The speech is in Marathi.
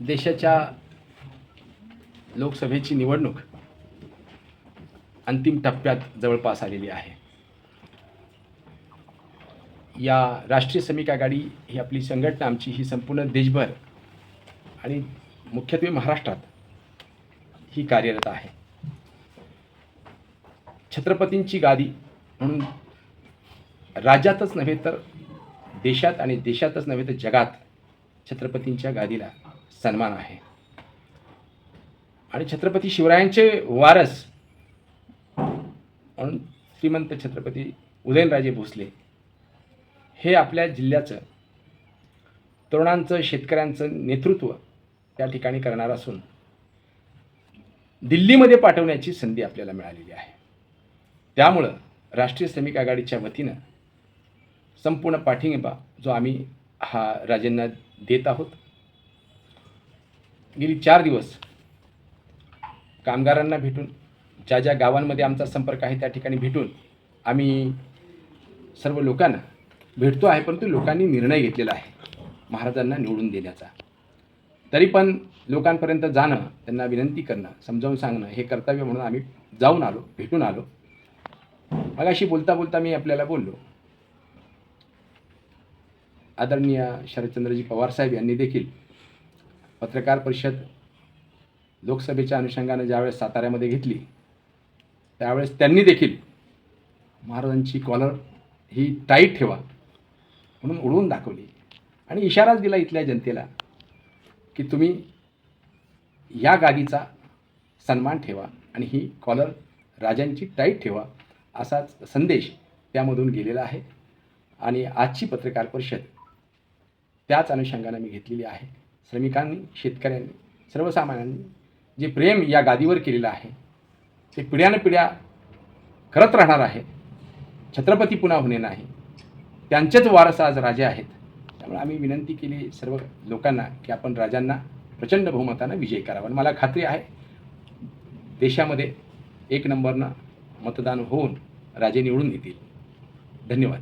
देशाच्या लोकसभेची निवडणूक अंतिम टप्प्यात जवळपास आलेली आहे. या राष्ट्रीय श्रमिक आघाडी ही आपली संघटना आमची ही संपूर्ण देशभर आणि मुख्यत्वे महाराष्ट्रात ही कार्यरत आहे. छत्रपतींची गादी म्हणून राज्यातच नव्हे तर देशात आणि देशातच नव्हे तर जगात छत्रपतींच्या गादीला सन्मान आहे. आणि छत्रपती शिवरायांचे वारस म्हणून श्रीमंत छत्रपती उदयनराजे भोसले हे आपल्या जिल्ह्याचं तरुणांचं शेतकऱ्यांचं नेतृत्व त्या ठिकाणी करणार असून दिल्लीमध्ये पाठवण्याची संधी आपल्याला मिळालेली आहे. त्यामुळं राष्ट्रीय श्रमिक आघाडीच्या वतीनं संपूर्ण पाठिंबा जो आम्ही हा राजेंना देत आहोत गेली चार दिवस कामगारांना भेटून ज्या ज्या गावांमध्ये आमचा संपर्क आहे त्या ठिकाणी भेटून आम्ही सर्व लोकांना भेटतो आहे परंतु लोकांनी निर्णय घेतलेला आहे महाराजांना निवडून देण्याचा. तरी पण लोकांपर्यंत जाणं त्यांना विनंती करणं समजावून सांगणं हे कर्तव्य म्हणून आम्ही जाऊन आलो भेटून आलो. मग अशी बोलता बोलता मी आपल्याला बोललो आदरणीय शरदचंद्रजी पवारसाहेब यांनी देखील पत्रकार परिषद लोकसभेच्या अनुषंगानं ज्यावेळेस साताऱ्यामध्ये घेतली त्यावेळेस त्यांनी देखील महाराजांची कॉलर ही टाईट ठेवा म्हणून उडवून दाखवली. आणि इशाराच दिला इथल्या जनतेला की तुम्ही या गादीचा सन्मान ठेवा आणि ही कॉलर राजांची टाईट ठेवा असाच संदेश त्यामधून गेलेला आहे. आणि आजची पत्रकार परिषद त्याच अनुषंगानं मी घेतलेली आहे. श्रमिकांनी शेतकऱ्यांनी सर्वसामान्यांनी जे प्रेम या गादीवर केलेलं आहे ते पिढ्यानपिढ्या करत राहणार आहे. छत्रपती पुन्हा होणे नाही. त्यांचेच वारस आज राजे आहेत. त्यामुळे आम्ही विनंती केली सर्व लोकांना की आपण राजांना प्रचंड बहुमतानं विजय करावा. आणि मला खात्री आहे देशामध्ये एक नंबरनं मतदान होऊन राजे निवडून येतील. धन्यवाद.